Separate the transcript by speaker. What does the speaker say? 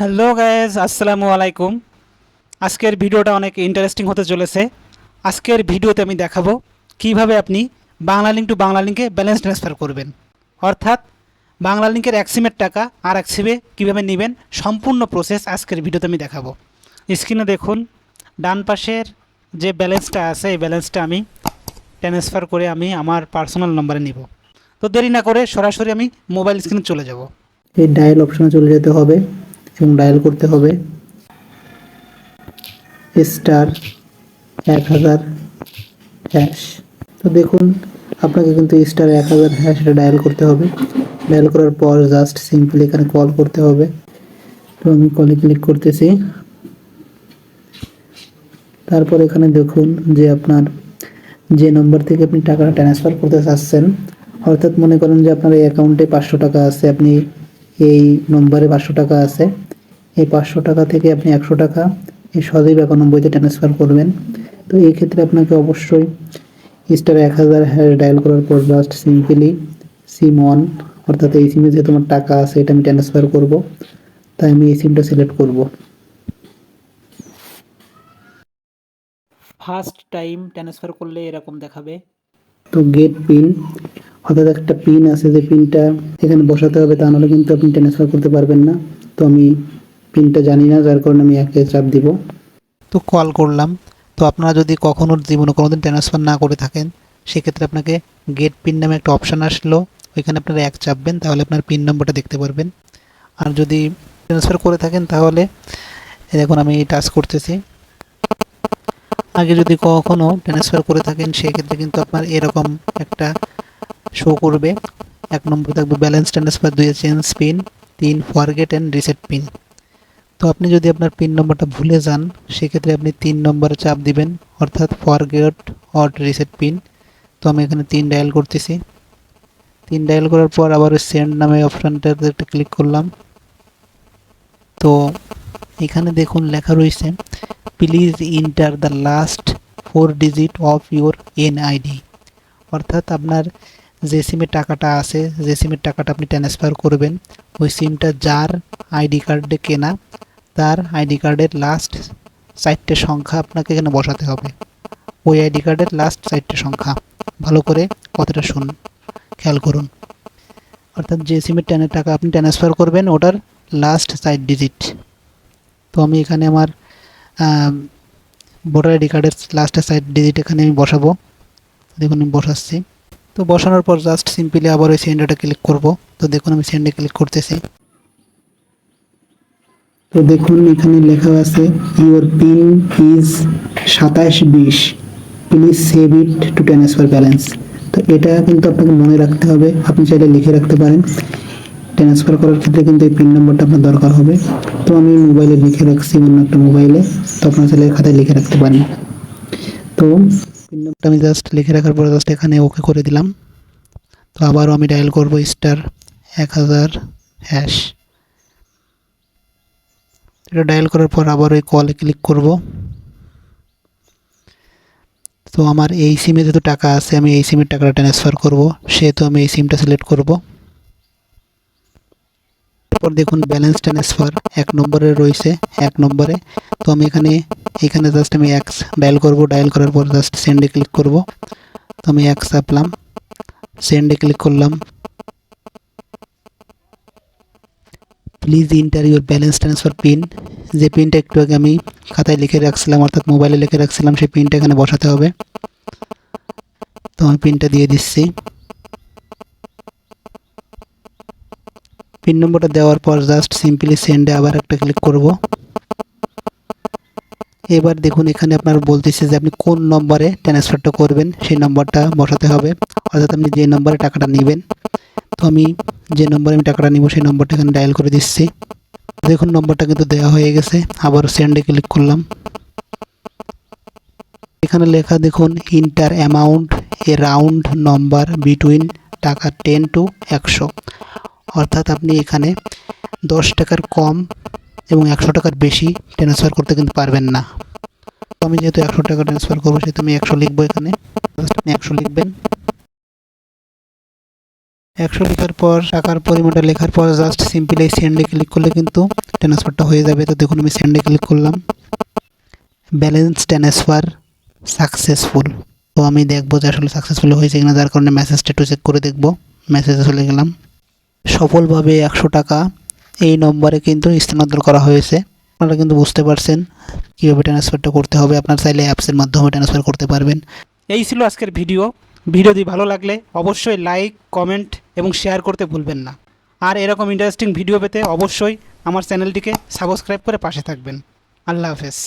Speaker 1: Hello guys আসসালামু আলাইকুম আজকের ভিডিওটা অনেক ইন্টারেস্টিং হতে চলেছে। আজকের ভিডিওতে আমি দেখাবো কীভাবে আপনি বাংলা লিঙ্ক টু বাংলা লিঙ্কে ব্যালেন্স ট্রান্সফার করবেন। অর্থাৎ বাংলা লিঙ্কের এক সিমের টাকা আর এক সিমে কীভাবে নেবেন সম্পূর্ণ প্রসেস আজকের ভিডিওতে আমি দেখাবো। স্ক্রিনে দেখুন, ডান পাশের যে ব্যালেন্সটা আছে, এই ব্যালেন্সটা আমি ট্রান্সফার করে আমি আমার পার্সোনাল নম্বরে নিব। তো দেরি না করে সরাসরি আমি মোবাইল স্ক্রিনে চলে যাব।
Speaker 2: এই ডায়াল অপশনে চলে যেতে হবে। এবং ডায়াল করতে হবে। স্টার এক হাজার হ্যাশ তো দেখুন, আপনাকে কিন্তু স্টার এক হাজার হ্যাশ এটা ডায়াল করতে হবে। ডায়াল করার পর জাস্ট সিম্পলি এখানে কল করতে হবে। তো আমি কলে ক্লিক করতেছি। তারপর এখানে দেখুন যে আপনার যে নম্বর থেকে আপনি টাকাটা ট্রান্সফার করতে চাচ্ছেন, অর্থাৎ মনে করেন যে আপনার এই অ্যাকাউন্টে পাঁচশো টাকা আছে, আপনি এই নম্বরে পাঁচশো টাকা আছে এই পাঁচশো টাকা থেকে আপনি একশো টাকা এই সদীপ একানব্বইতে ট্রান্সফার করবেন। তো এই ক্ষেত্রে আপনাকে অবশ্যই স্টার এক হাজার হ্যাশ ডায়াল করার পর জাস্ট সিম্পলি সিম অন অর্থাৎ এই সিমে যে তোমার টাকা আছে এটা আমি ট্রান্সফার করব। তাই আমি এই সিমটা সিলেক্ট করব।
Speaker 1: ফার্স্ট টাইম ট্রান্সফার করলে এরকম দেখাবে।
Speaker 2: তো গেট পিন অর্থাৎ একটা পিন আছে যে পিনটা এখানে বসাতে হবে তা নাহলে কিন্তু আপনি ট্রান্সফার করতে পারবেন না। তো আমি পিনটা জানি না, যার কারণে আমি একে চাপ দিব।
Speaker 3: তো কল করলাম। তো আপনারা যদি কখনো জীবনে কোনো দিন ট্রান্সফার না করে থাকেন, সেক্ষেত্রে আপনাকে গেট পিন নামে একটা অপশান আসলো। ওইখানে আপনারা এক চাপবেন, তাহলে আপনার পিন নম্বরটা দেখতে পারবেন। আর যদি ট্রান্সফার করে থাকেন, তাহলে দেখুন আমি টাচ করতেছি। আগে যদি কখনো ট্রান্সফার করে থাকেন, সেক্ষেত্রে কিন্তু আপনার এরকম একটা শো করবে। এক নম্বর থাকবে ব্যালেন্স ট্রান্সফার দুই চেঞ্জ পিন তিন ফরগেট অ্যান্ড রিসেট পিন তো আপনি যদি আপনার পিন নম্বরটা ভুলে যান, সেক্ষেত্রে আপনি তিন নম্বরে চাপ দিবেন, অর্থাৎ ফরগেট অট রিসেট পিন তো আমি এখানে তিন ডায়াল করতেছি। তিন ডায়াল করার পর আবার ওই সেন্ড নামে অপশানটাতে একটা ক্লিক করলাম। তো এখানে দেখুন লেখা রয়েছে please enter the last four digit of your NID অর্থাৎ আপনার যে সিমের টাকাটা আছে, যে সিমের টাকাটা আপনি ট্রান্সফার করবেন, ওই সিমটা যার আইডি কার্ডে কেনা তার আইডি কার্ডের লাস্ট চারটে সংখ্যা আপনাকে এখানে বসাতে হবে। ওই আইডি কার্ডের লাস্ট চারটে সংখ্যা। ভালো করে কথাটা শুনুন খেয়াল করুন। অর্থাৎ যে সিমের টেনের টাকা আপনি ট্রান্সফার করবেন, ওটার লাস্ট চার ডিজিট তো আমি এখানে আমার ভোটার আইডি কার্ডের লাস্টের সাইড ডিজিট এখানে আমি বসাবো। দেখুন, আমি বসাচ্ছি। তো বসানোর পর জাস্ট সিম্পলি আবার ওই সেন্ডারটা ক্লিক করব। তো দেখুন, আমি সেন্ডে ক্লিক করতেছি।
Speaker 2: তো দেখুন, এখানে লেখা আছে ইউর পিন ইজ সাতাশ বিশ please save it to transfer balance তো এটা কিন্তু আপনাকে মনে রাখতে হবে। আপনি চাইলে লিখে রাখতে পারেন। ট্রান্সফার করার ক্ষেত্রে কিন্তু এই পিন নম্বরটা আপনার দরকার হবে। তো আমি মোবাইলে লিখে রাখছি অন্য একটা মোবাইলে তো আপনার চাইলে খাতায় লিখে রাখতে পারেন। তো
Speaker 3: পিন নম্বরটা আমি জাস্ট লিখে রাখার পরে জাস্ট এখানে ওকে করে দিলাম। তো আবারও আমি ডায়াল করব স্টার এক হাজার হ্যাশ এটা ডায়াল করার পর আবার ওই কলে ক্লিক করব। তো আমার এই সিমে যেহেতু টাকা আছে, আমি এই সিমের টাকাটা ট্রান্সফার করব। সেহেতু আমি এই সিমটা সিলেক্ট করব। তারপর দেখুন ব্যালেন্স ট্রান্সফার এক নম্বরে রয়েছে, এক নম্বরে। তো আমি এখানে এখানে জাস্ট আমি এক্স ডায়াল করব। ডায়াল করার পর জাস্ট সেন্ডে ক্লিক করব। তো আমি এক্স চাপলাম সেন্ডে ক্লিক করলাম। Please enter your balance transfer pin যে পিনটা একটু আগে আমি খাতায় লিখে রাখছিলাম, অর্থাৎ মোবাইলে লিখে রাখছিলাম, সেই পিনটা এখানে বসাতে হবে। তো আমি পিনটা দিয়ে দিচ্ছি। পিন নম্বরটা দেওয়ার পর জাস্ট সিম্পলি সেন্ডে আবার একটা ক্লিক করব। এবার দেখুন, এখানে আপনার বলতেছে যে আপনি কোন নম্বরে ট্রান্সফারটা করবেন, সেই নম্বরটা বসাতে হবে। অর্থাৎ আপনি যে নম্বরে টাকাটা নেবেন তো আমি যে নম্বরে আমি টাকাটা নিব, সেই নম্বরটা এখানে ডায়াল করে দিচ্ছি। দেখুন, নম্বরটা কিন্তু দেওয়া হয়ে গেছে। আবার সেন্ডে ক্লিক করলাম। এখানে লেখা দেখুন enter amount a round number between টাকা টেন টু একশো। অর্থাৎ আপনি এখানে দশ টাকার কম এবং একশো টাকার বেশি ট্রান্সফার করতে কিন্তু পারবেন না। আমি যেহেতু একশো টাকা ট্রান্সফার করব, সেহেতু আমি একশো লিখব এখানে। একশো লিখবেন। একশো লেখার পর, টাকার পরিমাণটা লেখার পর জাস্ট সিম্পলি এই সেন্ডে ক্লিক করলে কিন্তু ট্রান্সফারটা হয়ে যাবে। তো দেখুন আমি সেন্ডে ক্লিক করলাম। ব্যালেন্স ট্রান্সফার সাকসেসফুল তো আমি দেখব যে আসলে সাকসেসফুল হয়েছে কিনা, যার কারণে মেসেজটা একটু চেক করে দেখব। মেসেজে চলে গেলাম। সফলভাবে একশো টাকা এই নম্বরে কিন্তু স্থানান্তর করা হয়েছে। আপনারা কিন্তু বুঝতে পারছেন কীভাবে ট্রান্সফারটা করতে হবে। আপনার চাইলে অ্যাপসের মাধ্যমে ট্রান্সফার করতে পারবেন।
Speaker 1: এই ছিল আজকের ভিডিও ভিডিওটি ভালো লাগলে অবশ্যই লাইক, কমেন্ট এবং শেয়ার করতে ভুলবেন না। আর এরকম ইন্টারেস্টিং ভিডিও পেতে অবশ্যই আমার চ্যানেলটিকে সাবস্ক্রাইব করে পাশে থাকবেন। আল্লাহ হাফেজ।